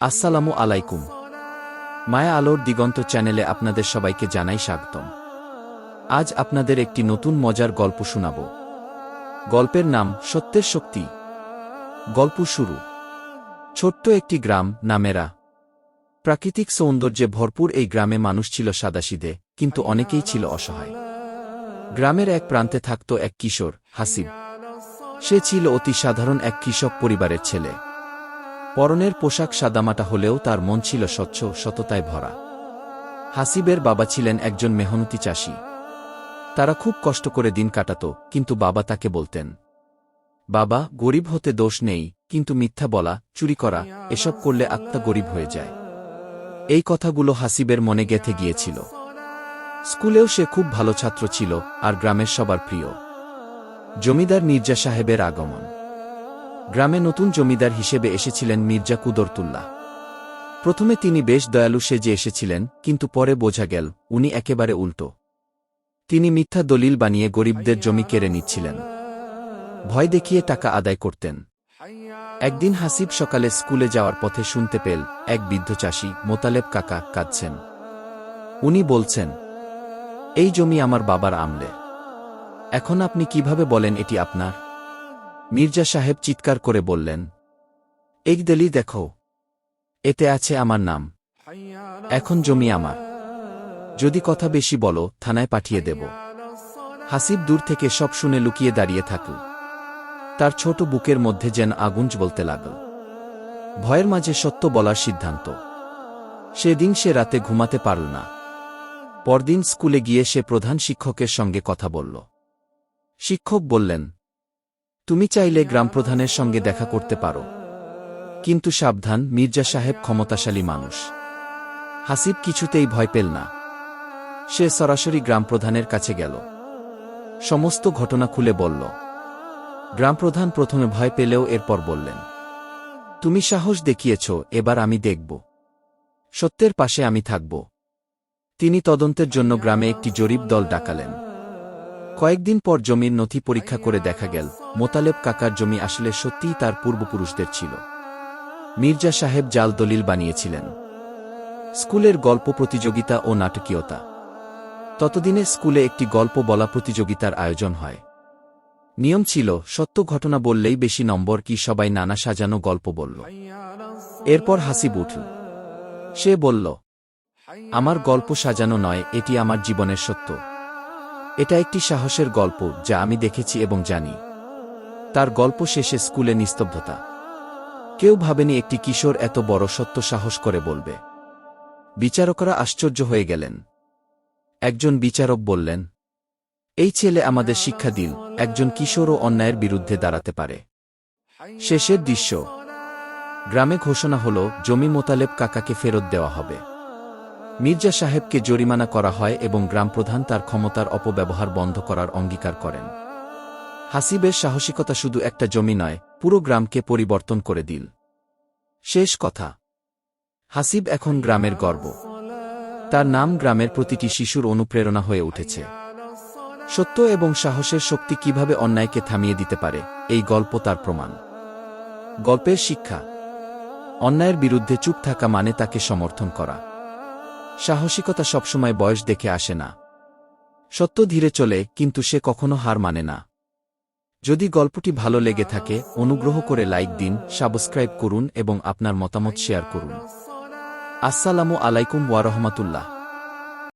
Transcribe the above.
আসসালামু আলাইকুম। মায়া আলোর দিগন্ত চ্যানেলে আপনাদের সবাইকে জানাই স্বাগতম। আজ আপনাদের একটি নতুন মজার গল্প শোনাব। গল্পের নাম সত্যের শক্তি। গল্প শুরু। ছোট্ট একটি গ্রাম নামেরা প্রাকৃতিক সৌন্দর্যে ভরপুর এই গ্রামে মানুষ ছিল সাদাসিদে কিন্তু অনেকেই ছিল অসহায়। গ্রামের এক প্রান্তে থাকত এক কিশোর, হাসিব। সে ছিল অতি সাধারণ এক কৃষক পরিবারের ছেলে। পরনের পোশাক সাদামাটা হলেও তার মন ছিল স্বচ্ছ, সততায় ভরা। হাসিবের বাবা ছিলেন একজন মেহনতি চাষী। তারা খুব কষ্ট করে দিন কাটাত, কিন্তু বাবা তাকে বলতেন, বাবা, গরিব হতে দোষ নেই, কিন্তু মিথ্যা বলা, চুরি করা, এসব করলে আত্মা গরিব হয়ে যায়। এই কথাগুলো হাসিবের মনে গেথে গিয়েছিল। স্কুলেও সে খুব ভালো ছাত্র ছিল, আর গ্রামের সবার প্রিয়। জমিদার মির্জা সাহেবের আগমন। গ্রামে নতুন জমিদার হিসেবে এসেছিলেন মির্জা কুদরতুল্লাহ। প্রথমে তিনি বেশ দয়ালু সেজে এসেছিলেন, কিন্তু পরে বোঝা গেল, উনি একেবারে উল্টো। তিনি মিথ্যা দলিল বানিয়ে গরিবদের জমি কেড়ে নিচ্ছিলেন। ভয় দেখিয়ে টাকা আদায় করতেন। একদিন হাসিব সকালে স্কুলে যাওয়ার পথে শুনতে পেল, এক বৃদ্ধ চাষী, মোতালেব কাকা, কাঁদছেন। উনি বলছেন, এই জমি আমার বাবার আমলে। এখন আপনি কীভাবে বলেন এটি আপনার? মির্জা সাহেব চিৎকার করে বললেন এই দলি দেখো, এতে আছে আমার নাম। এখন জমি আমার। যদি কথা বেশি বলো, থানায় পাঠিয়ে দেব। হাসিব দূর থেকে সব শুনে লুকিয়ে দাঁড়িয়ে থাকল। তার ছোট বুকের মধ্যে যেন আগুন বলতে লাগল। ভয়ের মাঝে সত্য বলার সিদ্ধান্ত। সেদিন সে রাতে ঘুমাতে পারল না। পরদিন স্কুলে গিয়ে সে প্রধান শিক্ষকের সঙ্গে কথা বলল। শিক্ষক বললেন তুমি চাইলে গ্রামপ্রধানের সঙ্গে দেখা করতে পারো। কিন্তু সাবধান, মির্জা সাহেব ক্ষমতাশালী মানুষ। হাসিব কিছুতেই ভয় পেল না। সে সরাসরি গ্রামপ্রধানের কাছে গেল। সমস্ত ঘটনা খুলে বলল। গ্রামপ্রধান প্রথমে ভয় পেলেও এরপর বললেন, তুমি সাহস দেখিয়েছ, এবার আমি দেখব। সত্যের পাশে আমি থাকব। তিনি তদন্তের জন্য গ্রামে একটি জরিপ দল ডাকালেন। কয়েকদিন পর জমির নথি পরীক্ষা করে দেখা গেল, মোতালেব কাকার জমি আসলে সত্যিই তার পূর্বপুরুষদের ছিল। মির্জা সাহেব জাল দলিল বানিয়েছিলেন। স্কুলের গল্প প্রতিযোগিতা ও নাটকীয়তা। ততদিনে স্কুলে একটি গল্প বলা প্রতিযোগিতার আয়োজন হয়। নিয়ম ছিল, সত্য ঘটনা বললেই বেশি নম্বর কি সবাই নানা সাজানো গল্প বলল। এরপর হাসিব উঠল। সে বলল, আমার গল্প সাজানো নয়, এটি আমার জীবনের সত্য। এটা একটি সাহসের গল্প যা আমি দেখেছি এবং জানি। তার গল্প শেষে স্কুলে নিস্তব্ধতা। কেউ ভাবেনি একটি কিশোর এত বড় সত্য সাহস করে বলবে। বিচারকরা আশ্চর্য হয়ে গেলেন। একজন বিচারক বললেন, এই ছেলে আমাদের শিক্ষা দিল একজন কিশোর ও অন্যায়ের বিরুদ্ধে দাঁড়াতে পারে। শেষের দৃশ্য। গ্রামে ঘোষণা হল, জমি মোতালেব কাকাকে ফেরত দেওয়া হবে। মির্জা সাহেবকে জরিমানা করা হয় এবং গ্রামপ্রধান তার ক্ষমতার অপব্যবহার বন্ধ করার অঙ্গীকার করেন। হাসিবের সাহসিকতা শুধু একটা জমি নয়, পুরো গ্রামকে পরিবর্তন করে দিল। শেষ কথা। হাসিব এখন গ্রামের গর্ব। তার নাম গ্রামের প্রতিটি শিশুর অনুপ্রেরণা হয়ে উঠেছে। সত্য এবং সাহসের শক্তি কীভাবে অন্যায়কে থামিয়ে দিতে পারে, এই গল্প তার প্রমাণ। গল্পের শিক্ষা। অন্যায়ের বিরুদ্ধে চুপ থাকা মানে তাকে সমর্থন করা। সাহসিকতা সবসময় বয়স দেখে আসে না। সত্য ধীরে চলে, কিন্তু সে কখনো হার মানে না। যদি গল্পটি ভালো লেগে থাকে, অনুগ্রহ করে লাইক দিন, সাবস্ক্রাইব করুন এবং আপনার মতামত শেয়ার করুন। আসসালামু আলাইকুম ওয়ারহমাতুল্লাহ